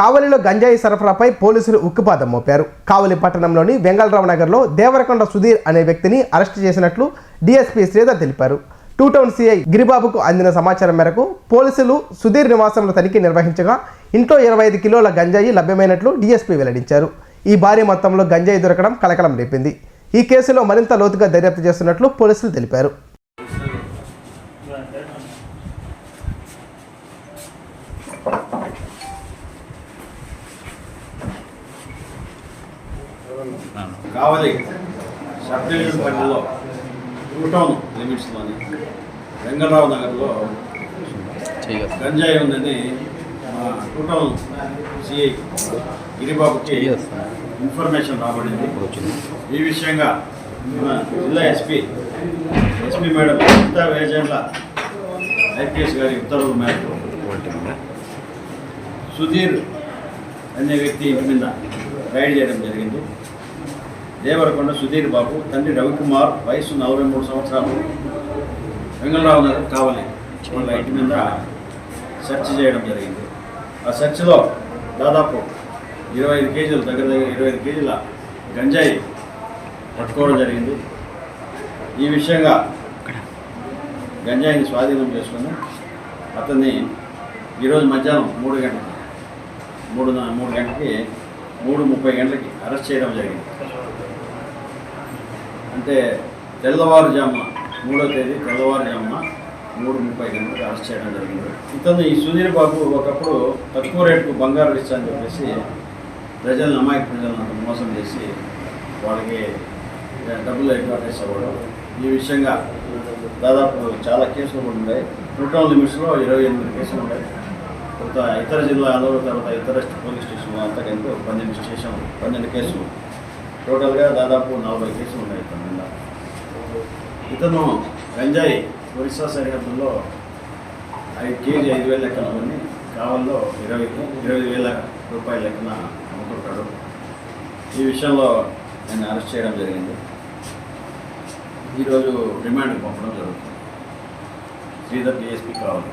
కావలిలో గంజాయి సరఫరాపై పోలీసులు ఉక్కుపాదం మోపారు. కావలి పట్టణంలోని వెంగళరావు నగర్లో దేవరకొండ సుధీర్ అనే వ్యక్తిని అరెస్ట్ చేసినట్లు డీఎస్పీ శ్రీధర్ తెలిపారు. టూ టౌన్ సిఐ గిరిబాబుకు అందిన సమాచారం మేరకు పోలీసులు సుధీర్ నివాసంలో తనిఖీ నిర్వహించగా ఇంట్లో ఇరవై ఐదు కిలోల గంజాయి లభ్యమైనట్లు డీఎస్పీ వెల్లడించారు. ఈ భారీ మొత్తంలో గంజాయి దొరకడం కలకలం రేపింది. ఈ కేసులో మరింత లోతుగా దర్యాప్తు చేస్తున్నట్లు పోలీసులు తెలిపారు. కావలి. సబ్ డివిజన్ పరిధిలో టూ టౌన్ లిమిట్స్లోని వెంగళరావు నగర్లో గంజాయి ఉందని టూ టౌన్ సిఐ గిరిబాబుకి ఇన్ఫర్మేషన్ రాబడింది. ఈ విషయంగా జిల్లా SP SP madam Seetha Vejendla IPS గారి ఉత్తర్వుల మేరకు సుధీర్ అనే వ్యక్తి ఇంటి మీద రైడ్ చేయడం జరిగింది. దేవరకొండ సుధీర్ బాబు తండ్రి రవికుమార్ వయసు నలభై మూడు సంవత్సరాలు. వెంగళరావు నగర్ కావాలి. వాళ్ళ ఇంటి మీద సెర్చ్ చేయడం జరిగింది. ఆ సెర్చ్లో దాదాపు ఇరవై ఐదు కేజీలు దగ్గర దగ్గర ఇరవై ఐదు కేజీల గంజాయి పట్టుకోవడం జరిగింది. ఈ విషయంగా గంజాయిని స్వాధీనం చేసుకుని అతన్ని ఈరోజు మధ్యాహ్నం మూడు గంటలకి మూడు మూడు గంటలకి మూడు ముప్పై గంటలకి అరెస్ట్ చేయడం జరిగింది. అంటే తెల్లవారుజామున మూడో తేదీ తెల్లవారుజామున మూడు ముప్పై గంటలకు అరెస్ట్ చేయడం జరిగింది. ఇతను ఈ సుధీర్ బాబు ఒకప్పుడు తక్కువ రేటుకు బంగారు ఇచ్చా చెప్పేసి ప్రజలను అమాయక ప్రజలను మోసం చేసి వాళ్ళకి డబ్బులు అడ్వర్టైజ్ అవ్వడం ఈ విషయంగా దాదాపు చాలా కేసులు కూడా ఉన్నాయి. టోటల్ లిమిట్స్లో ఇరవై ఎనిమిది కేసులు ఉన్నాయి. తర్వాత ఇతర జిల్లాలో తర్వాత ఇతర పోలీస్ స్టేషన్ అంతా కలిపి ఒక పన్నెండు స్టేషన్ పన్నెండు కేసులు. టోటల్గా దాదాపు నలభై కేసులు ఉన్నాయి ఇతని మీద. ఇతను గంజాయి ఒరిస్సా సరిహద్దుల్లో ఐదు కేజీ ఐదు వేల లెక్కన కొన్ని కావల్లో ఇరవై ఇరవై వేల రూపాయల లెక్కన అమ్ముతుంటాడు. ఈ విషయంలో నేను అరెస్ట్ చేయడం జరిగింది. ఈరోజు రిమాండ్కి పంపడం జరుగుతుంది. శ్రీధర్ డిఎస్పీ కావాలి.